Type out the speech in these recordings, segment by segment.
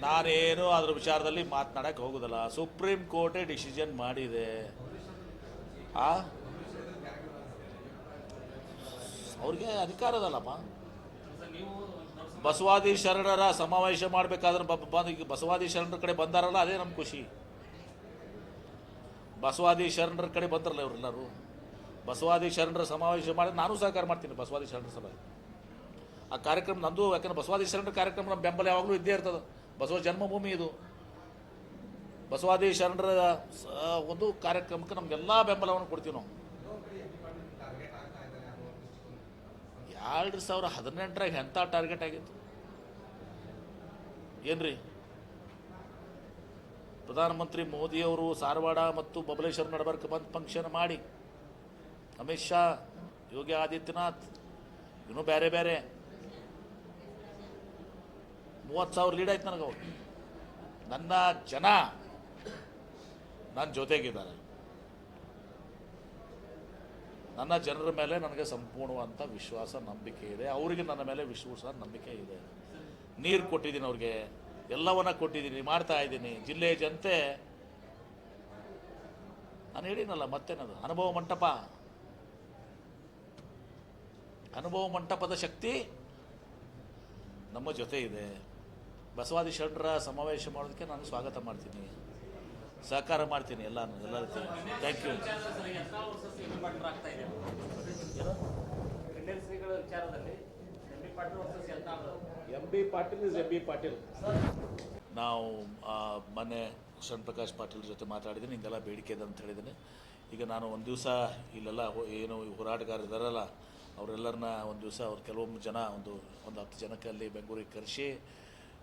ನಾನೇನು ಅದ್ರ ವಿಚಾರದಲ್ಲಿ ಮಾತನಾಡಕ್ಕೆ ಹೋಗೋದಲ್ಲ. ಸುಪ್ರೀಂ ಕೋರ್ಟೇ ಡಿಸಿಷನ್ ಮಾಡಿದೆ. ಆ? ಅವ್ರಿಗೆ ಅಧಿಕಾರ ಅದಲ್ಲಪ್ಪ ಬಸವಾದಿ ಶರಣರ ಸಮಾವೇಶ ಮಾಡಬೇಕಾದ್ರೆ ಬಂದು ಬಸವಾದಿ ಶರಣರ ಕಡೆ ಬಂದಾರಲ್ಲ, ಅದೇ ನಮ್ಮ ಖುಷಿ. ಬಸವಾದಿ ಶರಣರ ಕಡೆ ಬಂದ್ರಲ್ಲ ಇವರೆಲ್ಲರೂ. ಬಸವಾದಿ ಶರಣರ ಸಮಾವೇಶ ಮಾಡಿ ನಾನು ಸಹಕಾರ ಮಾಡ್ತೀನಿ ಬಸವಾದಿ ಶರಣರ ಸಭೆ. ಆ ಕಾರ್ಯಕ್ರಮ ನಂದು, ಯಾಕಂದ್ರೆ ಬಸವಾದಿ ಶರಣರ ಕಾರ್ಯಕ್ರಮ ನಮ್ಮ ಬೆಂಬಲ ಯಾವಾಗಲೂ ಇದ್ದೇ ಇರ್ತದೆ. ಬಸವ ಜನ್ಮಭೂಮಿ ಇದು. ಬಸವಾದಿ ಶರಣರ ಒಂದು ಕಾರ್ಯಕ್ರಮಕ್ಕೆ ನಮಗೆಲ್ಲ ಬೆಂಬಲವನ್ನು ಕೊಡ್ತೀವಿ ನಾವು. ಎರಡು ಸಾವಿರ ಹದಿನೆಂಟರಾಗ ಎಂಥ ಟಾರ್ಗೆಟ್ ಆಗಿತ್ತು? ಏನ್ರಿ? ಪ್ರಧಾನಮಂತ್ರಿ ಮೋದಿಯವರು ಸಾರವಾಡ ಮತ್ತು ಬಬಲೇಶ್ವರ ನಡಬರ್ಕ ಬಂದು ಫಂಕ್ಷನ್ ಮಾಡಿ. ಅಮಿತ್ ಶಾ, ಯೋಗಿ ಆದಿತ್ಯನಾಥ್, ಇನ್ನೂ ಬೇರೆ ಬೇರೆ ಮೂವತ್ತು ಸಾವಿರ ಲೀಡ್ ಆಯ್ತು ನನಗೆ ಅವ್ರು ನನ್ನ ಜನ ನನ್ನ ಜೊತೆಗಿದ್ದಾರೆ. ನನ್ನ ಜನರ ಮೇಲೆ ನನಗೆ ಸಂಪೂರ್ಣವಾದಂಥ ವಿಶ್ವಾಸ, ನಂಬಿಕೆ ಇದೆ. ಅವರಿಗೆ ನನ್ನ ಮೇಲೆ ವಿಶ್ವಾಸ, ನಂಬಿಕೆ ಇದೆ. ನೀರು ಕೊಟ್ಟಿದ್ದೀನಿ ಅವ್ರಿಗೆ, ಎಲ್ಲವನ್ನ ಕೊಟ್ಟಿದ್ದೀನಿ, ಮಾಡ್ತಾ ಇದ್ದೀನಿ. ಜಿಲ್ಲೆಯ ಜನತೆ, ನಾನು ಹೇಳಿನಲ್ಲ ಮತ್ತೇನದು? ಅನುಭವ ಮಂಟಪ. ಅನುಭವ ಮಂಟಪದ ಶಕ್ತಿ ನಮ್ಮ ಜೊತೆ ಇದೆ. ಬಸವಾದಿ ಶರಣರ ಸಮಾವೇಶ ಮಾಡೋದಕ್ಕೆ ನಾನು ಸ್ವಾಗತ ಮಾಡ್ತೀನಿ. ಸಹಕಾರ ಮಾಡ್ತೀನಿ ಎಲ್ಲ ಎಲ್ಲ ರೀತಿ. Thank you M B Patil is M B Patil ನಾವು ಮೊನ್ನೆ ಶರಣ್ ಪ್ರಕಾಶ್ ಪಾಟೀಲ್ ಜೊತೆ ಮಾತಾಡಿದ್ದೀನಿ ಹಿಂಗೆಲ್ಲ ಬೇಡಿಕೆ ಇದೆ ಅಂತ ಹೇಳಿದ್ದೀನಿ. ಈಗ ನಾನು ಒಂದು ದಿವಸ ಇಲ್ಲೆಲ್ಲ ಏನು ಈ ಹೋರಾಟಗಾರರು ಇದ್ದಾರಲ್ಲ ಅವರೆಲ್ಲರನ್ನ ಒಂದು ದಿವಸ ಅವ್ರು ಕೆಲವೊಂದು ಜನ ಒಂದು ಒಂದು ಹತ್ತು ಜನಕ್ಕೆ ಅಲ್ಲಿ ಬೆಂಗಳೂರಿಗೆ ಕರೆಸಿ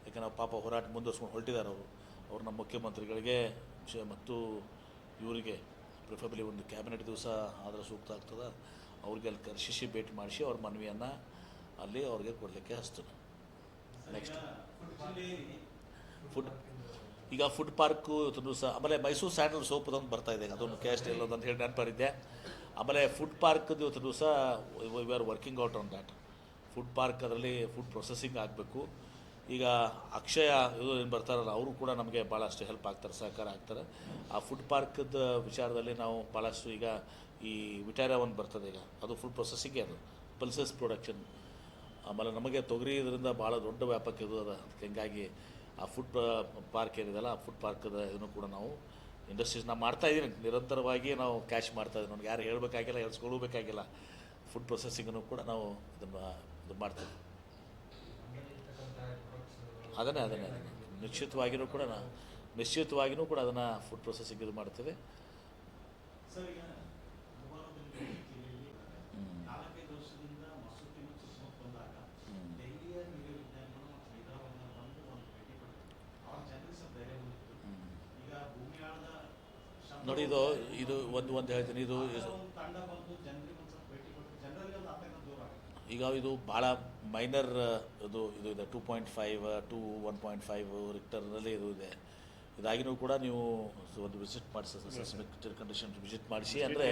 ಯಾಕೆ ನಾವು ಪಾಪ ಹೋರಾಟ ಮುಂದುವರ್ಸ್ಕೊಂಡು ಹೊರಟಿದ್ದಾರೆ ಅವರು. ಅವ್ರು ನಮ್ಮ ಮುಖ್ಯಮಂತ್ರಿಗಳಿಗೆ ಮತ್ತು ಇವರಿಗೆ ಪ್ರಿಫಬಲಿ ಒಂದು ಕ್ಯಾಬಿನೆಟ್ ದಿವಸ ಆದರೆ ಸೂಕ್ತ ಆಗ್ತದೆ. ಅವ್ರಿಗೆ ಅಲ್ಲಿ ಕರ್ಶಿಸಿ ಭೇಟಿ ಮಾಡಿಸಿ ಅವ್ರ ಮನವಿಯನ್ನು ಅಲ್ಲಿ ಅವ್ರಿಗೆ ಕೊಡಲಿಕ್ಕೆ ಹಚ್ತೀನಿ ನೆಕ್ಸ್ಟ್ ಫುಡ್ ಈಗ ಫುಡ್ ಪಾರ್ಕು ಇವತ್ತು ಸಹ ಆಮೇಲೆ ಮೈಸೂರು ಸ್ಯಾಂಡಲ್ ಸೋಪ್ ಅದೊಂದು ಬರ್ತಾ ಇದೆ. ಅದೊಂದು ಕ್ಯಾಸ್ಟ್ ಎಸ್ ಅಂತ ಹೇಳಿ ನೆನಪರಿದ್ದೆ ಆಮೇಲೆ ಫುಡ್ ಪಾರ್ಕ್ದು ಇವತ್ತು ದಿವಸ we are working out on that food park ಅದರಲ್ಲಿ ಫುಡ್ ಪ್ರೊಸೆಸಿಂಗ್ ಆಗಬೇಕು. ಈಗ ಅಕ್ಷಯ ಇದು ಏನು ಬರ್ತಾರಲ್ಲ, ಅವರು ಕೂಡ ನಮಗೆ ಭಾಳಷ್ಟು ಹೆಲ್ಪ್ ಆಗ್ತಾರೆ, ಸಹಕಾರ ಆಗ್ತಾರೆ. ಆ ಫುಡ್ ಪಾರ್ಕದ ವಿಚಾರದಲ್ಲಿ ನಾವು ಭಾಳಷ್ಟು ಈಗ ಈ ವಿಟಾರ ಒಂದು ಬರ್ತದೆ ಈಗ. ಅದು ಫುಡ್ ಪ್ರೊಸೆಸಿಂಗೇ ಅದು ಪಲ್ಸಸ್ ಪ್ರೊಡಕ್ಷನ್ ಆಮೇಲೆ ನಮಗೆ ತೊಗರಿ ಇದರಿಂದ ಭಾಳ ದೊಡ್ಡ ವ್ಯಾಪಕ ಇದು ಅದ. ಹಿಂಗಾಗಿ ಆ ಫುಡ್ ಪಾರ್ಕ್ ಏನಿದೆಲ್ಲ ಆ ಫುಡ್ ಪಾರ್ಕದ ಇದನ್ನು ಕೂಡ ನಾವು ಇಂಡಸ್ಟ್ರೀಸ್ ನಾವು ಮಾಡ್ತಾ ಇದ್ದೀನಿ ನಿರಂತರವಾಗಿ ನಾವು ಕ್ಯಾಶ್ ಮಾಡ್ತಾ ಇದ್ದೀವಿ ನಮ್ಗೆ ಯಾರು ಹೇಳಬೇಕಾಗಿಲ್ಲ, ಹೇಳ್ಸ್ಕೊಳ್ಬೇಕಾಗಿಲ್ಲ. ಫುಡ್ ಪ್ರೊಸೆಸಿಂಗನ್ನು ಕೂಡ ನಾವು ಇದನ್ನು, ಇದು ಮಾಡ್ತೀವಿ ಅದನ್ನೇ ಅದನ್ನೇ ಅದನ್ನೇ. ನಿಶ್ಚಿತವಾಗಿಯೂ ಕೂಡ ನಾ ನಿಶ್ಚಿತವಾಗಿಯೂ ಕೂಡ ಅದನ್ನು ಫುಡ್ ಪ್ರೊಸೆಸಿಂಗ್ ಇದು ಮಾಡ್ತೇವೆ. ನೋಡಿ ಇದು ಇದು ಒಂದು ಒಂದು ಹೇಳ್ತೀನಿ. ಇದು ಆತರ ಒಂದು ತಂಡ ಬಂದು ಜನರಿಗೆ ಒಂದು ಸ್ವಲ್ಪ ಭೇಟಿ ಕೊಟ್ಟು ಜನರಲ್ಲಿ ಒಂದು ಆತಂಕ ದೂರ ಆಗುತ್ತೆ ಈಗ ಇದು ಭಾಳ ಮೈನರ್ ಇದು ಇದು ಇದೆ. Two point five to one point five ರಿಕ್ಟರ್ನಲ್ಲಿ ಇದು ಇದೆ. ಇದಾಗಿನೂ ಕೂಡ ನೀವು ಒಂದು ವಿಸಿಟ್ ಮಾಡಿಸಿ ಸೆಸ್ಮಿಕ್ ಕಂಡೀಷನ್ ವಿಸಿಟ್ ಮಾಡಿಸಿ ಅಂದರೆ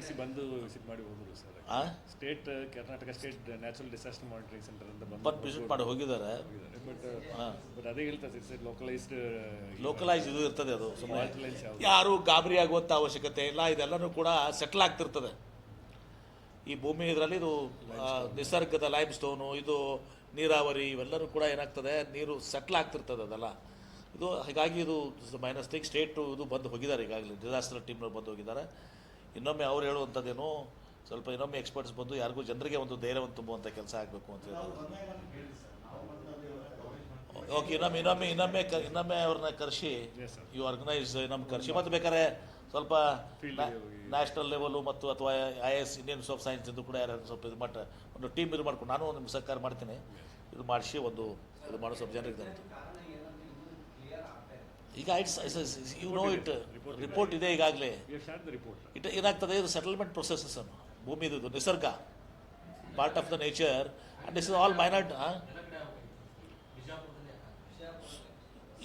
ಸಿ ಬಂದು ವಿಸಿಟ್ ಮಾಡಿ ಹೋದ್ರು ಸರ್. ಆ? State Karnataka state natural disaster monitoring centre ಅಂತ ಬಂದು ವಿಸಿಟ್ ಮಾಡಿ ಹೋಗಿದ್ದಾರೆ. ಬಟ್ ಹಾಂ. ಬಟ್ ಅದೇ ಹೇಳ್ತಾರೆ ಸರ್ ಲೋಕಲೈಸ್ಡ್ ಲೋಕಲೈಸ್ ಇದು ಇರ್ತದೆ ಅದು ಯಾರು ಗಾಬರಿ ಆಗುವಂಥ ಅವಶ್ಯಕತೆ ಇಲ್ಲ ಇದೆಲ್ಲನೂ ಕೂಡ ಸೆಟ್ಲ್ ಆಗ್ತಿರ್ತದೆ. ಈ ಭೂಮಿ ಇದರಲ್ಲಿ ಇದು ನಿಸರ್ಗದ ಲೈಮ್ ಸ್ಟೋನು ಇದು ನೀರಾವರಿ, ಇವೆಲ್ಲರೂ ಕೂಡ ಏನಾಗ್ತದೆ, ನೀರು ಸೆಟ್ಲ್ ಆಗ್ತಿರ್ತದೆ ಅದೆಲ್ಲ. ಇದು, ಹೀಗಾಗಿ ಇದು ಮೈನಸ್ ತಿಂಗ್ ಸ್ಟೇಟು ಇದು ಬಂದು ಹೋಗಿದ್ದಾರೆ ಈಗಾಗಲೇ. ಡಿಸಾಸ್ಟರ್ ಟೀಮ್ನವ್ರು ಬಂದು ಹೋಗಿದ್ದಾರೆ. ಇನ್ನೊಮ್ಮೆ ಅವ್ರು ಹೇಳುವಂಥದ್ದೇನು, ಸ್ವಲ್ಪ ಇನ್ನೊಮ್ಮೆ ಎಕ್ಸ್ಪರ್ಟ್ಸ್ ಬಂದು ಯಾರಿಗೂ ಜನರಿಗೆ ಒಂದು ಧೈರ್ಯವನ್ನು ತುಂಬುವಂಥ ಕೆಲಸ ಆಗಬೇಕು ಅಂತ ಹೇಳಿ ಬಂದಾಗ ನಮ್ಗೆ ಹೇಳಿ ಸರ್ ನಾವು ಬಂದು ಅಲ್ಲಿ ಕವರೇಜ್ ಮಾಡ್ತೀವಿ ಓಕೆ ಇನ್ನೊಮ್ಮೆ ಇನ್ನೊಮ್ಮೆ ಇನ್ನೊಮ್ಮೆ ಕ- ಇನ್ನೊಮ್ಮೆ ಅವ್ರನ್ನ ಕರೆಸಿ. ಯು ಆರ್ಗನೈಸ್ ನಮ್ಮ ಕರೆಸಿ. ಮತ್ತು ಬೇಕಾದ್ರೆ ಸ್ವಲ್ಪ. ನ್ಯಾಷನಲ್ ಲೆವೆಲು ಮತ್ತು ಅಥವಾ I S Indian of science ಇದು ಕೂಡ ಯಾರು ಸ್ವಲ್ಪ ಇದು ಮಟ್ಟ ಒಂದು ಟೀಮ್ ಇದು ಮಾಡ್ಕೊಂಡು ನಾನು ಒಂದು ಸಹಕಾರ ಮಾಡ್ತೀನಿ. ಇದು ಮಾಡಿಸಿ ಒಂದು ಇದು ಮಾಡೋ ಸ್ವಲ್ಪ ಜನರಿಗೆ ಈಗ it's you know it report ಇದೆ ಈಗಾಗಲೇ. ಇಟ್ ಏನಾಗ್ತದೆ ಇದು ಸೆಟಲ್ಮೆಂಟ್ ಪ್ರೊಸೆಸಸ್ ಅನ್ನು. ಭೂಮಿದು ಇದು ನಿಸರ್ಗ. Part of the nature and this is all ಮೈನಾಟ್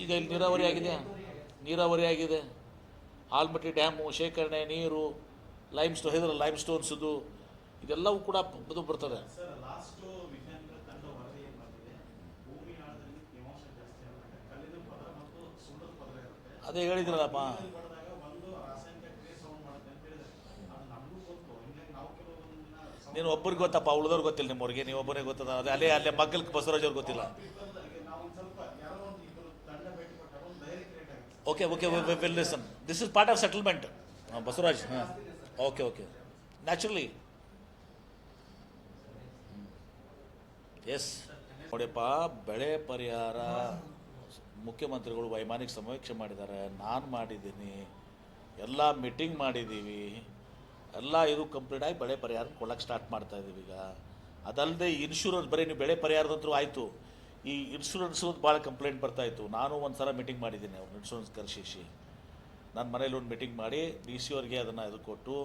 ಈಗ ಇಲ್ಲಿ ನೀರಾವರಿ ಆಗಿದೆ. ನೀರಾವರಿ ಆಗಿದೆ. ಆಲ್ಮಟ್ಟಿ ಡ್ಯಾಮು ಶೇಖರಣೆ ನೀರು ಲೈಮ್ ಸ್ಟೋನ್ ಹೇಳಿದ್ರೆ ಲೈಮ್ ಸ್ಟೋನ್ಸ್ದು ಇದೆಲ್ಲವೂ ಕೂಡ ಇದು ಬರ್ತದೆ. ಅದೇ ಹೇಳಿದ್ರಲ್ಲಪ್ಪ. ನೀನು ಒಬ್ಬರಿಗೆ ಗೊತ್ತಪ್ಪ ಉಳಿದವ್ರಿಗೆ ಗೊತ್ತಿಲ್ಲ ನಿಮ್ಮವ್ರಿಗೆ. ನೀವು ಒಬ್ಬರೇ ಗೊತ್ತದ. ಅದೇ ಅಲ್ಲೇ ಅಲ್ಲೇ ಮಗ್ಗಲ್ಗೆ ಬಸವರಾಜ್ ಅವ್ರಿಗೆ ಗೊತ್ತಿಲ್ಲ ನಾವು ಒಂದು ಸ್ವಲ್ಪ ಯಾರೋ ಒಂದು ಇಬ್ಬರು ತಂಡ ಭೇಟಿ ಕೊಟ್ಟಾಗ ಒಂದು ಧೈರ್ಯ ಕ್ರಿಯೇಟ್ ಆಗುತ್ತೆ okay okay will listen this is part of settlement ಹಾಂ ಬಸವರಾಜ್ ಹಾಂ ಓಕೆ ಓಕೆ ನ್ಯಾಚುರಲಿ ಎಸ್ ನೋಡಿಯಪ್ಪ ಬೆಳೆ ಪರಿಹಾರ. ಮುಖ್ಯಮಂತ್ರಿಗಳು ವೈಮಾನಿಕ ಸಮೀಕ್ಷೆ ಮಾಡಿದ್ದಾರೆ. ನಾನು ಮಾಡಿದ್ದೀನಿ. ಎಲ್ಲ ಮೀಟಿಂಗ್ ಮಾಡಿದ್ದೀವಿ ಎಲ್ಲ ಇದು ಕಂಪ್ಲೀಟ್ ಆಗಿ ಬೆಳೆ ಪರಿಹಾರ ಕೊಡೋಕ್ಕೆ ಸ್ಟಾರ್ಟ್ ಮಾಡ್ತಾ ಇದ್ದೀವಿ ಈಗ. ಅದಲ್ಲದೆ ಇನ್ಶೂರೆನ್ಸ್ ಬರೀ ನೀವು ಬೆಳೆ ಪರಿಹಾರದಂತೂ ಆಯಿತು. ಈ ಇನ್ಶೂರೆನ್ಸ್ ಭಾಳ ಕಂಪ್ಲೇಂಟ್ ಬರ್ತಾ ಇತ್ತು. ನಾನು ಒಂದು ಸಲ ಮೀಟಿಂಗ್ ಮಾಡಿದ್ದೀನಿ ಅವ್ರು ಇನ್ಶೂರೆನ್ಸ್ ಕರೆಸಿಸಿ. ನನ್ನ ಮನೇಲಿ ಒಂದು ಮೀಟಿಂಗ್ ಮಾಡಿ ಡಿ ಸಿ ಅವ್ರಿಗೆ ಅದನ್ನು ಇದು ಕೊಟ್ಟು,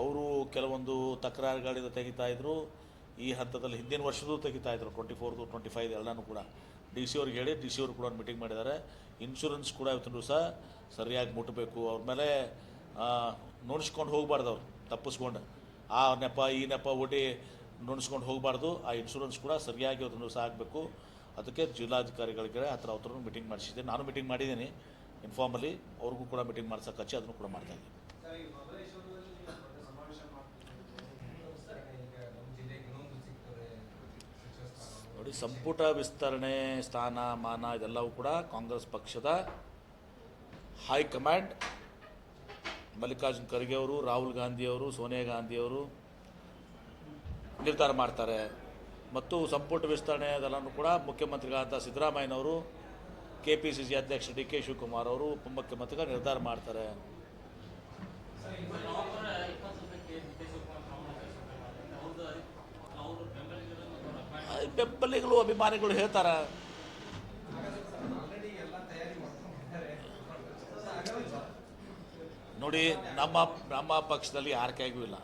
ಅವರು ಕೆಲವೊಂದು ತಕರಾರುಗಳಿಂದ ತೆಗಿತಾಯಿದ್ರು ಈ ಹಂತದಲ್ಲಿ ಹಿಂದಿನ ವರ್ಷದೂ ತೆಗಿತಾಯಿದ್ರು ಟ್ವೆಂಟಿ ಫೋರ್ದು ಟ್ವೆಂಟಿ ಫೈವ್ ಎಲ್ಲನೂ ಕೂಡ. ಡಿ ಸಿ ಅವ್ರಿಗೆ ಹೇಳಿ ಡಿ ಸಿ ಅವ್ರು ಕೂಡ ಒಂದು ಮೀಟಿಂಗ್ ಮಾಡಿದ್ದಾರೆ. ಇನ್ಶೂರೆನ್ಸ್ ಕೂಡ ಇವತ್ತಿನ ದಿವಸ ಸರಿಯಾಗಿ ಮುಟ್ಟಬೇಕು ಅವ್ರ ಮೇಲೆ ನೋಡಿಸ್ಕೊಂಡು ಹೋಗಬಾರ್ದು ಅವ್ರು, ತಪ್ಪಿಸ್ಕೊಂಡು. ಆ ನೆಪ, ಈ ನೆಪ ಓಟಿ ನುಣಿಸ್ಕೊಂಡು ಹೋಗಬಾರ್ದು. ಆ ಇನ್ಶೂರೆನ್ಸ್ ಕೂಡ ಸರಿಯಾಗಿ ಇವತ್ತಿನ ದಿವಸ ಆಗಬೇಕು. ಅದಕ್ಕೆ ಜಿಲ್ಲಾಧಿಕಾರಿಗಳಿಗೆ ಹತ್ರ ಅವ್ರ ಮೀಟಿಂಗ್ ಮಾಡಿಸಿದ್ದೆ. ನಾನು ಮೀಟಿಂಗ್ ಮಾಡಿದ್ದೀನಿ. ಇನ್ಫಾರ್ಮಲಿ ಅವ್ರಿಗೂ ಕೂಡ ಮೀಟಿಂಗ್ ಮಾಡ್ಸೋಕೆ ಹಚ್ಚಿ ಅದನ್ನು ಕೂಡ ಮಾಡ್ತಾ ಇದ್ದೀನಿ. ನೋಡಿ ಸಂಪುಟ ವಿಸ್ತರಣೆ ಸ್ಥಾನ ಮಾನ ಇದೆಲ್ಲವೂ ಕೂಡ ಕಾಂಗ್ರೆಸ್ ಪಕ್ಷದ ಹೈಕಮಾಂಡ್ ಮಲ್ಲಿಕಾರ್ಜುನ್ ಖರ್ಗೆ ಅವರು ರಾಹುಲ್ ಗಾಂಧಿಯವರು ಸೋನಿಯಾ ಗಾಂಧಿಯವರು ನಿರ್ಧಾರ ಮಾಡ್ತಾರೆ. ಮತ್ತು ಸಂಪುಟ ವಿಸ್ತರಣೆ ಅದೆಲ್ಲನೂ ಕೂಡ ಮುಖ್ಯಮಂತ್ರಿಗಳಾದ ಸಿದ್ದರಾಮಯ್ಯನವರು ಕೆ ಪಿ ಸಿ ಸಿ ಅಧ್ಯಕ್ಷ ಡಿ ಕೆ ಶಿವಕುಮಾರ್ ಅವರು ಉಪಮುಖ್ಯಮಂತ್ರಿಗಳು ನಿರ್ಧಾರ ಮಾಡ್ತಾರೆ. ಬೆಂಬಲಿಗಳು ಅಭಿಮಾನಿಗಳು ಹೇಳ್ತಾರೆ. ನೋಡಿ, ನಮ್ಮ ನಮ್ಮ ಪಕ್ಷದಲ್ಲಿ ಯಾರ ಕೈಗೂ ಇಲ್ಲ.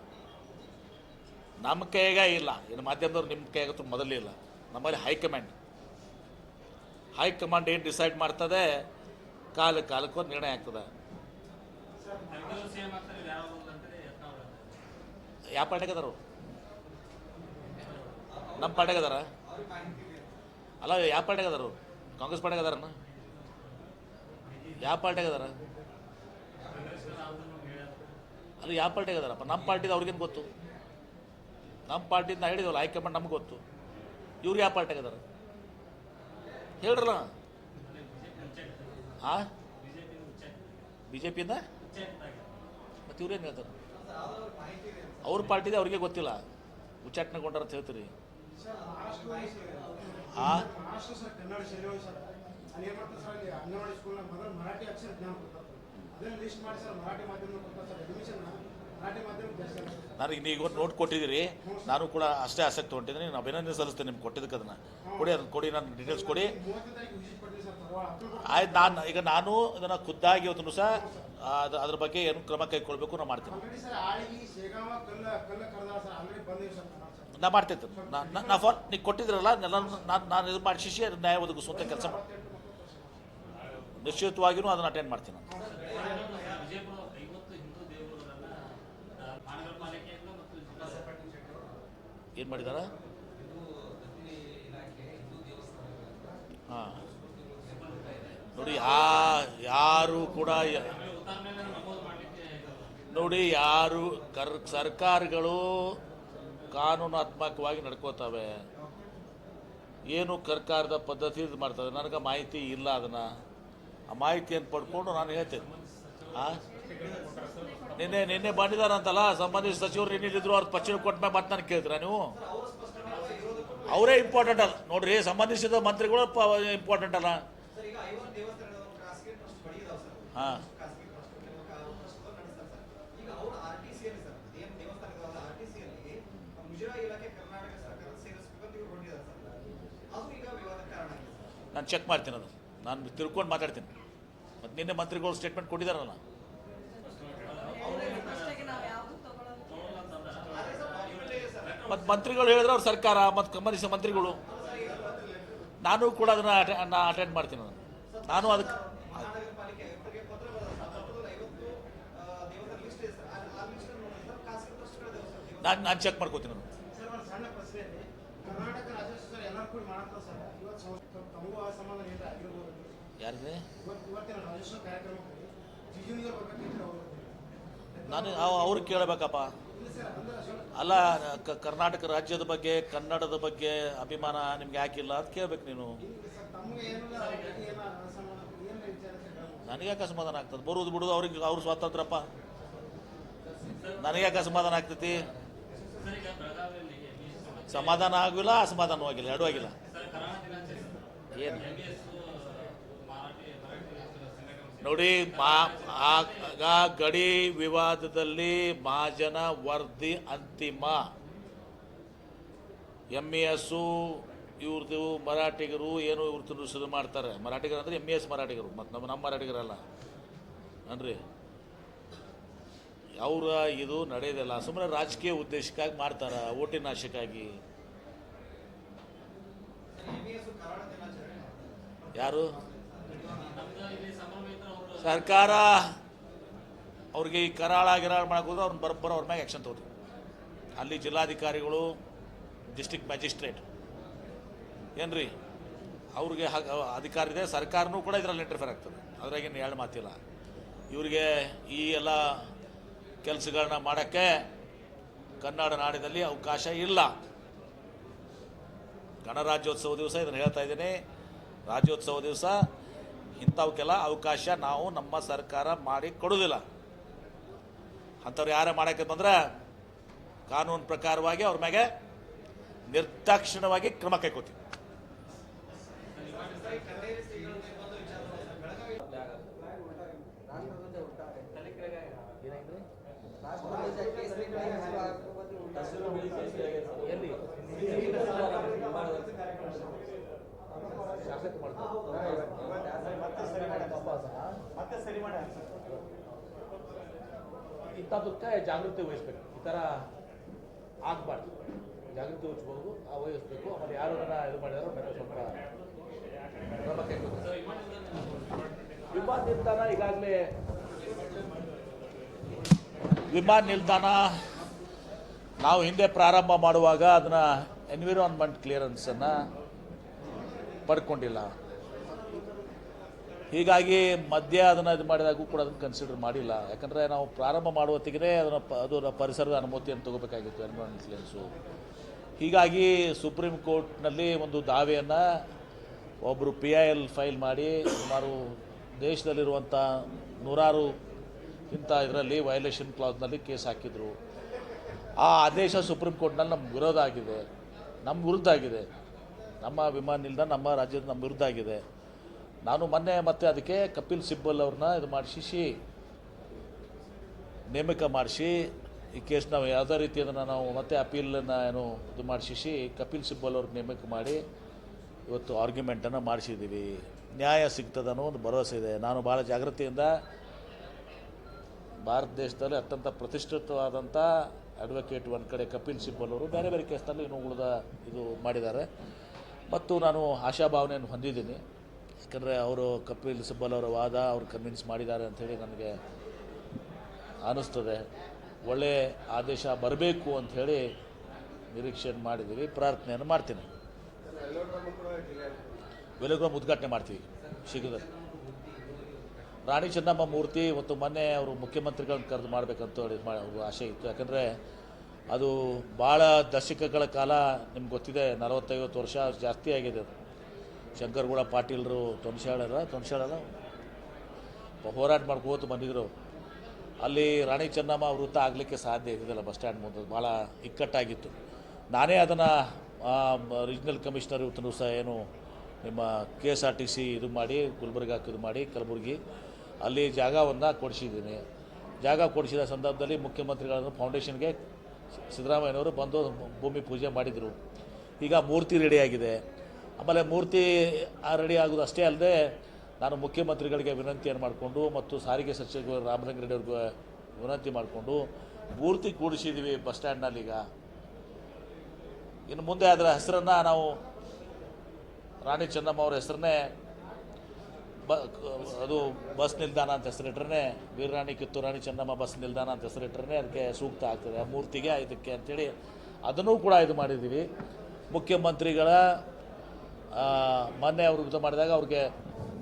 ನಮ್ಮ ಕೈಗೆ ಇಲ್ಲ. ಇನ್ನು ಮಾಧ್ಯಮದವ್ರು ನಿಮ್ಮ ಕೈಗಂತೂ ಮೊದಲೇ ಇಲ್ಲ. ನಮ್ಮಲ್ಲಿ ಹೈಕಮಾಂಡ್ ಹೈಕಮಾಂಡ್ ಏನು ಡಿಸೈಡ್ ಮಾಡ್ತದೆ? ಕಾಲ ಕಾಲಕ್ಕೂ ನಿರ್ಣಯ ಆಗ್ತದೆ. ಯಾವ ಪಾರ್ಟಿಗೆ ಅದಾರು ನಮ್ಮ ಇದೆ ಅಲ್ಲ, ಯಾವ ಪಾರ್ಟಿಗೆ ಅದಾರು ಕಾಂಗ್ರೆಸ್ ಪಾರ್ಟಿಗೆ ಅದಾರನ ಯಾವ ಪಾರ್ಟಿಗೆ ಅದಾರ ಅಲ್ಲ, ಯಾವ ಪಾರ್ಟಿಗೆ ಅದಾರಪ್ಪ ನಮ್ಮ ಪಾರ್ಟಿದು ಅವ್ರಿಗೇನು ಗೊತ್ತು? ನಮ್ಮ ಪಾರ್ಟಿಯಿಂದ ಹೇಳಿದವಲ್ಲ, ಹೈಕಮಾಂಡ್ ನಮ್ಗೆ ಗೊತ್ತು. ಇವ್ರು ಯಾವ ಪಾರ್ಟಿ ಆಗಿದಾರೆ ಹೇಳ್ರಲ್ಲ. ಆ? ಬಿ ಜೆ ಪಿಯಿಂದ ಮತ್ತು ಇವ್ರೇನು ಹೇಳ್ತಾರೆ? ಅವ್ರ ಪಾರ್ಟಿದೆ ಅವ್ರಿಗೆ ಗೊತ್ತಿಲ್ಲ. ಉಚ್ಚಾಟನೆಗೊಂಡಾರ ಅಂತ ಹೇಳ್ತೀರಿ. ಆ? ನನಗೆ ನೀವು ಒಂದು ನೋಟ್ ಕೊಟ್ಟಿದ್ದೀರಿ ನಾನು ಕೂಡ ಅಷ್ಟೇ ಆಸಕ್ತಿ ಹೊಂಟಿದ್ದೀನಿ ನಾನು ಅಭಿನಂದನೆ ಸಲ್ಲಿಸ್ತೇನೆ ನಿಮ್ಗೆ ಕೊಟ್ಟಿದ್ದಕ್ಕೆ ಅದನ್ನು. ಕೊಡಿ ಅದನ್ನು ಕೊಡಿ ನಾನು ಡೀಟೇಲ್ಸ್ ಕೊಡಿ. ಆಯ್ತು ನಾನು ಈಗ ನಾನು ಇದನ್ನು ಖುದ್ದಾಗಿ ಇವತ್ತು ಸಹ ಅದು ಅದ್ರ ಬಗ್ಗೆ ಏನು ಕ್ರಮ ಕೈಗೊಳ್ಬೇಕು ನಾನು ಮಾಡ್ತೀನಿ. ನಾನು ನಾನು ನಾ ಮಾಡ್ತೈತೆ ನಾ ಫೋನ್ ನೀವು ಕೊಟ್ಟಿದ್ರಲ್ಲ ನಾನು ನಾನು ನಾನು ಇದು ಮಾಡಿಸಿ ನ್ಯಾಯ ಒದಗಿಸುವಂಥ ಕೆಲಸ ಮಾಡಿ ನಿಶ್ಚಿತವಾಗಿಯೂ ಅದನ್ನು ಅಟೆಂಡ್ ಮಾಡ್ತೀನಿ ನಾನು. ಏನು ಮಾಡಿದಾರ? ಹಾಂ. ನೋಡಿ ಯಾ ಯಾರು ಕೂಡ ನೋಡಿ, ಯಾರು ಕರ್, ಸರ್ಕಾರಗಳು ಕಾನೂನಾತ್ಮಕವಾಗಿ ನಡ್ಕೋತವೆ. ಏನು ಸರ್ಕಾರದ ಪದ್ಧತಿ ಇದು ಮಾಡ್ತವೆ ನನಗೆ ಮಾಹಿತಿ ಇಲ್ಲ ಅದನ್ನು. ಆ ಮಾಹಿತಿಯನ್ನು ಪಡ್ಕೊಂಡು ನಾನು ಹೇಳ್ತೇನೆ. ಆ? ನಿನ್ನೆ ನಿನ್ನೆ ಬಂದಿದ್ದಾರಂತಲ್ಲ ಸಂಬಂಧಿಸಿದ ಸಚಿವರು ಏನಿದ್ರು ಅವ್ರ ಪಶ್ಚಿಮ ಕೊಟ್ಟ ಮೇಲೆ ಮತ್ತೆ ನಾನು ಕೇಳ್ತೀರಾ ನೀವು? ಅವರೇ ಇಂಪಾರ್ಟೆಂಟ್ ಅಲ್ಲ. ನೋಡ್ರಿ, ಸಂಬಂಧಿಸಿದ ಮಂತ್ರಿಗಳು ಇಂಪಾರ್ಟೆಂಟ್ ಅಲ್ಲ. ಹಾಂ. ನಾನು ಚೆಕ್ ಮಾಡ್ತೀನಿ ಅದು. ನಾನು ತಿಳ್ಕೊಂಡು ಮಾತಾಡ್ತೀನಿ. ಮತ್ತು ನಿನ್ನೆ ಮಂತ್ರಿಗಳು ಸ್ಟೇಟ್ಮೆಂಟ್ ಕೊಟ್ಟಿದ್ದಾರಲ್ಲ ಅಷ್ಟಾಗಿ ನಾವು ಯಾವುದು ತಗೊಳ್ಳೋದು ಮತ್ತು ಮಂತ್ರಿಗಳು ಹೇಳಿದ್ರೆ ಅವ್ರ ಸರ್ಕಾರ ಮತ್ತು ಸಂಬಂಧಿಸಿದ ಮಂತ್ರಿಗಳು. ನಾನು ಕೂಡ ಅದನ್ನು ಅಟೆ ಅಟೆಂಡ್ ಮಾಡ್ತೀನಿ ನಾನು. ನಾನು ಅದಕ್ಕೆ. ನಾನು ನಾನು ಚೆಕ್ ಮಾಡ್ಕೋತೀನಿ ನಾನು. ಯಾರಿದೆ? ನಾನು ಅವ್ರಿಗೆ ಕೇಳಬೇಕಪ್ಪ. ಅಲ್ಲ ಕರ್ನಾಟಕ ರಾಜ್ಯದ ಬಗ್ಗೆ, ಕನ್ನಡದ ಬಗ್ಗೆ ಅಭಿಮಾನ ನಿಮ್ಗೆ ಯಾಕಿಲ್ಲ ಅಂತ ಕೇಳ್ಬೇಕು ನೀನು. ನನಗ್ಯಾಕೆ ಅಸಮಾಧಾನ ಆಗ್ತದೆ? ಬರುವುದು ಬಿಡುದು ಅವ್ರಿಗೆ, ಅವ್ರ ಸ್ವಾತಂತ್ರ್ಯಪ್ಪ. ನನಗೆ ಯಾಕೆ ಅಸಮಾಧಾನ ಆಗ್ತೈತಿ? ಸಮಾಧಾನ ಆಗಿಲ್ಲ ಅಸಮಾಧಾನವಾಗಿಲ್ಲ ಎರಡೂ ಆಗಿಲ್ಲ ಏನು M B S Marathi Marathi ಸಂಘಟನೆ ನೋಡಿ, ಮಾ ಆಗ ಗಡಿ ವಿವಾದದಲ್ಲಿ ಮಹಾಜನ ವರದಿ ಅಂತಿಮ. ಎಂ ಇ ಎಸ್ಸು ಇವ್ರದ್ದು ಮರಾಠಿಗರು ಏನು ಇವ್ರದ್ದು ಶುರು ಮಾಡ್ತಾರೆ. ಮರಾಠಿಗರು ಅಂದರೆ ಎಂ ಎಸ್ ಮರಾಠಿಗರು, ಮತ್ತು ನಮ್ಮ ನಮ್ಮ ಮರಾಠಿಗರಲ್ಲ. ಅನ್ರಿ ಅವರ ಇದು ನಡೆಯೋದಿಲ್ಲ ಸುಮ್ಮನೆ ರಾಜಕೀಯ ಉದ್ದೇಶಕ್ಕಾಗಿ ಮಾಡ್ತಾರೆ ಓಟಿನ ಎಸ್ ದಿನಾಚರಣೆ ಯಾರು ನಮ್ದು ಇಲ್ಲಿ ಸಂಭ್ರಮ ಇದ್ರೆ ಅವರು ಸರ್ಕಾರ ಅವ್ರಿಗೆ ಈ ಕರಾಳ ಗಿರಾಳ ಮಾಡೋದು ಅವ್ರನ್ನ ಬರೋಬ್ಬರ ಅವ್ರ ಮ್ಯಾಗೆ ಆ್ಯಕ್ಷನ್ ತಗೋತೀವಿ. ಅಲ್ಲಿ ಜಿಲ್ಲಾಧಿಕಾರಿಗಳು ಡಿಸ್ಟಿಕ್ ಮ್ಯಾಜಿಸ್ಟ್ರೇಟ್ ಏನ್ರಿ? ಅವ್ರಿಗೆ ಹಾಗ ಅಧಿಕಾರ ಇದೆ, ಸರ್ಕಾರನೂ ಕೂಡ ಇದರಲ್ಲಿ ಇಂಟರ್ಫೇರ್ ಆಗ್ತದೆ. ಅದ್ರಾಗೇನು ಎರಡು ಮಾತಿಲ್ಲ. ಇವರಿಗೆ ಈ ಎಲ್ಲ ಕೆಲಸಗಳನ್ನ ಮಾಡೋಕ್ಕೆ ಕನ್ನಡ ನಾಡಿನಲ್ಲಿ ಅವಕಾಶ ಇಲ್ಲ. ಗಣರಾಜ್ಯೋತ್ಸವ ದಿವಸ ಇದನ್ನು ಹೇಳ್ತಾ ಇದ್ದೀನಿ. ರಾಜ್ಯೋತ್ಸವ ದಿವಸ ಇಂಥವಕ್ಕೆಲ್ಲ ಅವಕಾಶ ನಾವು ನಮ್ಮ ಸರ್ಕಾರ ಮಾಡಿ ಕೊಡೋದಿಲ್ಲ ಅಂಥವ್ರು ಯಾರೇ ಮಾಡೋಕ್ಕೆ ಬಂದ್ರೆ ಕಾನೂನು ಪ್ರಕಾರವಾಗಿ ಅವ್ರ ಮ್ಯಾಗೆ ನಿರ್ದಾಕ್ಷಿಣ್ಯವಾಗಿ ಕ್ರಮ ಕೈಕೋತೀವಿ ಮತ್ತೆ ಸರಿ ಮಾಡಿ ಇಂಥದಕ್ಕೆ ಜಾಗೃತಿ ವಹಿಸ್ಬೇಕು. ಈ ಥರ ಆಗಬಾರ್ದು. ಜಾಗೃತಿ ವಹಿಸ್ಬೋದು ಆ ವಹಿಸ್ಬೇಕು. ಆಮೇಲೆ ಯಾರು ಇದು ಮಾಡಿದಾರೋ ಮೇಲೆ ಸ್ವಲ್ಪ ಕ್ರಮ. ವಿಮಾನ ನಿಲ್ದಾಣ ಈಗಾಗಲೇ ವಿಮಾನ ನಿಲ್ದಾಣ ನಾವು ಹಿಂದೆ ಪ್ರಾರಂಭ ಮಾಡುವಾಗ ಅದನ್ನು ಎನ್ವಿರಾನ್ಮೆಂಟ್ ಕ್ಲಿಯರೆನ್ಸನ್ನು ಪಡ್ಕೊಂಡಿಲ್ಲ. ಹೀಗಾಗಿ ಮಧ್ಯ ಅದನ್ನು ಇದು ಮಾಡಿದಾಗೂ ಕೂಡ ಅದನ್ನು ಕನ್ಸಿಡರ್ ಮಾಡಿಲ್ಲ. ಯಾಕಂದರೆ ನಾವು ಪ್ರಾರಂಭ ಮಾಡುವ ಅದನ್ನು ಪ ಅದರ ಪರಿಸರದ ಅನುಮತಿಯನ್ನು ತಗೋಬೇಕಾಗಿತ್ತು ಎನ್ವಿರಾನ್ಮೆಂಟ್ ಕ್ಲಿಯರೆನ್ಸು ಹೀಗಾಗಿ ಸುಪ್ರೀಂ ಕೋರ್ಟ್ನಲ್ಲಿ ಒಂದು ದಾವೆಯನ್ನು ಒಬ್ಬರು ಪಿ ಐ ಎಲ್ ಫೈಲ್ ಮಾಡಿ, ಸುಮಾರು ದೇಶದಲ್ಲಿರುವಂಥ ನೂರಾರು ಇಂಥ ಇದರಲ್ಲಿ ವೈಲೇಷನ್ ಕ್ಲಾಸ್ನಲ್ಲಿ ಕೇಸ್ ಹಾಕಿದರು. ಆ ಆದೇಶ ಸುಪ್ರೀಂ ಕೋರ್ಟ್ನಲ್ಲಿ ನಮ್ಮ ವಿರೋಧ ಆಗಿದೆ. ನಮ್ಮ ವಿರುದ್ಧ ಆಗಿದೆ. ನಮ್ಮ ವಿಮಾನ ನಿಲ್ದಾಣ ನಮ್ಮ ರಾಜ್ಯದ ನಮ್ಮ ವಿರುದ್ಧ ಆಗಿದೆ. ನಾನು ಮೊನ್ನೆ ಮತ್ತೆ ಅದಕ್ಕೆ ಕಪಿಲ್ ಸಿಬ್ಬಲ್ ಅವ್ರನ್ನ ಇದು ಮಾಡಿಸಿ, ನೇಮಕ ಮಾಡಿಸಿ, ಈ ಕೇಸ್ ನಾವು ಯಾವುದೇ ರೀತಿಯನ್ನು ನಾವು ಮತ್ತೆ ಅಪೀಲನ್ನು ಏನು ಇದು ಮಾಡಿಸಿ, ಕಪಿಲ್ ಸಿಬ್ಬಲ್ ಅವ್ರಿಗೆ ನೇಮಕ ಮಾಡಿ ಇವತ್ತು ಆರ್ಗ್ಯುಮೆಂಟನ್ನು ಮಾಡಿಸಿದ್ದೀವಿ ನ್ಯಾಯ ಸಿಗ್ತದೆ ಅನ್ನೋ ಒಂದು ಭರವಸೆ ಇದೆ. ನಾನು ಭಾಳ ಜಾಗೃತಿಯಿಂದ ಭಾರತ ದೇಶದಲ್ಲಿ ಅತ್ಯಂತ ಪ್ರತಿಷ್ಠಿತವಾದಂಥ ಅಡ್ವೊಕೇಟ್ ಒಂದು ಕಡೆ ಕಪಿಲ್ ಸಿಬ್ಬಲ್ ಅವರು ಬೇರೆ ಬೇರೆ ಕೇಸ್ನಲ್ಲಿ ಇನ್ನು ಉಳಿದ ಇದು ಮಾಡಿದ್ದಾರೆ. ಮತ್ತು ನಾನು ಆಶಾಭಾವನೆಯನ್ನು ಹೊಂದಿದ್ದೀನಿ. ಯಾಕಂದರೆ ಅವರು ಕಪಿಲ್ ಸಿಬ್ಬಲ್ ಅವರ ವಾದ ಅವ್ರು ಕನ್ವಿನ್ಸ್ ಮಾಡಿದ್ದಾರೆ ಅಂಥೇಳಿ ನನಗೆ ಅನ್ನಿಸ್ತದೆ ಒಳ್ಳೆಯ ಆದೇಶ ಬರಬೇಕು ಅಂಥೇಳಿ ನಿರೀಕ್ಷೆಯನ್ನು ಮಾಡಿದ್ದೀವಿ. ಪ್ರಾರ್ಥನೆಯನ್ನು ಮಾಡ್ತೀನಿ. ವೆಲೋಗ್ರಾಮ್ ಉದ್ಘಾಟನೆ ಮಾಡ್ತೀವಿ. ಶೀಘ್ರದಲ್ಲಿ. ರಾಣಿ ಚೆನ್ನಮ್ಮ ಮೂರ್ತಿ ಮತ್ತು ಮೊನ್ನೆ ಅವರು ಮುಖ್ಯಮಂತ್ರಿಗಳನ್ನ ಕರೆದು ಮಾಡಬೇಕಂತ ಹೇಳಿ ಆಸೆ ಇತ್ತು. ಯಾಕಂದರೆ ಅದು ಭಾಳ ದಶಕಗಳ ಕಾಲ ನಿಮ್ಗೆ ಗೊತ್ತಿದೆ, ನಲವತ್ತೈವತ್ತು ವರ್ಷ ಜಾಸ್ತಿ ಆಗಿದೆ ಅದು. ಶಂಕರಗೌಡ ಪಾಟೀಲರು ತೊನ್ಶಾಳರ ತೊನ್ಶಾಳಲ್ಲ ಹೋರಾಟ ಮಾಡ್ಕೋತ ಬಂದಿದ್ದರು ಅಲ್ಲಿ ರಾಣಿ ಚೆನ್ನಮ್ಮ ವೃತ್ತ ಆಗಲಿಕ್ಕೆ ಸಾಧ್ಯ ಇದ್ದಿಲ್ಲ ಬಸ್ ಸ್ಟ್ಯಾಂಡ್ ಮುಂದೆ. ಭಾಳ ಇಕ್ಕಟ್ಟಾಗಿತ್ತು. ನಾನೇ ಅದನ್ನು ರೀಜ್ನಲ್ ಕಮಿಷನರ್ ಇವತ್ತು ಸಹ ಏನು, ನಿಮ್ಮ K S R T C ಇದು ಮಾಡಿ ಗುಲ್ಬರ್ಗಾಕ್ಕೆ ಇದು ಮಾಡಿ, ಕಲಬುರಗಿ, ಅಲ್ಲಿ ಜಾಗವನ್ನು ಕೊಡಿಸಿದ್ದೀನಿ. ಜಾಗ ಕೊಡಿಸಿದ ಸಂದರ್ಭದಲ್ಲಿ ಮುಖ್ಯಮಂತ್ರಿಗಳನ್ನು ಫೌಂಡೇಶನ್ಗೆ ಸಿದ್ದರಾಮಯ್ಯನವರು ಬಂದು ಭೂಮಿ ಪೂಜೆ ಮಾಡಿದರು. ಈಗ ಮೂರ್ತಿ ರೆಡಿಯಾಗಿದೆ ಆಮೇಲೆ ಮೂರ್ತಿ ರೆಡಿ ಆಗೋದು ಅಷ್ಟೇ ಅಲ್ಲದೆ ನಾನು ಮುಖ್ಯಮಂತ್ರಿಗಳಿಗೆ ವಿನಂತಿಯನ್ನು ಮಾಡಿಕೊಂಡು ಮತ್ತು ಸಾರಿಗೆ ಸಚಿವ ರಾಮಲಿಂಗ ರೆಡ್ಡಿ ಅವ್ರಿಗೆ ವಿನಂತಿ ಮಾಡಿಕೊಂಡು ಮೂರ್ತಿ ಕೂಡಿಸಿದ್ದೀವಿ ಬಸ್ ಸ್ಟ್ಯಾಂಡ್ನಲ್ಲಿ ಈಗ. ಇನ್ನು ಮುಂದೆ ಅದರ ಹೆಸರನ್ನು ನಾವು ರಾಣಿ ಚೆನ್ನಮ್ಮ ಅವರ ಹೆಸರನ್ನೇ ಬ ಅದು ಬಸ್ ನಿಲ್ದಾಣ ಅಂತ ಹೆಸರಿಟ್ರೆ ವೀರರಾಣಿ ಕಿತ್ತೂರಾಣಿ ಚೆನ್ನಮ್ಮ ಬಸ್ ನಿಲ್ದಾಣ ಅಂತ ಹೆಸರಿಟ್ರೆ ಅದಕ್ಕೆ ಸೂಕ್ತ ಆಗ್ತದೆ. ಆ ಮೂರ್ತಿಗೆ ಇದಕ್ಕೆ ಅಂತೇಳಿ ಅದನ್ನು ಕೂಡ ಇದು ಮಾಡಿದ್ದೀವಿ. ಮುಖ್ಯಮಂತ್ರಿಗಳ ಮೊನ್ನೆ ಅವರು ಇದು ಮಾಡಿದಾಗ ಅವ್ರಿಗೆ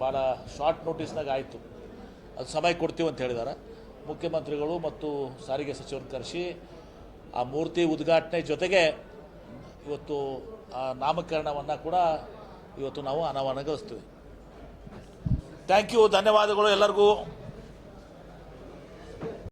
ಭಾಳ ಶಾರ್ಟ್ ನೋಟಿಸ್ನಾಗ ಆಯಿತು. ಅದು ಸಮಯ ಕೊಡ್ತೀವಿ ಅಂತ ಹೇಳಿದ್ದಾರೆ ಮುಖ್ಯಮಂತ್ರಿಗಳು ಮತ್ತು ಸಾರಿಗೆ ಸಚಿವರನ್ನು ಕರೆಸಿ ಆ ಮೂರ್ತಿ ಉದ್ಘಾಟನೆ ಜೊತೆಗೆ ಇವತ್ತು ಆ ನಾಮಕರಣವನ್ನು ಕೂಡ ಇವತ್ತು ನಾವು ಅನಾವರಣಗೊಳಿಸ್ತೀವಿ. ಥ್ಯಾಂಕ್ ಯು ಧನ್ಯವಾದಗಳು ಎಲ್ಲರಿಗೂ.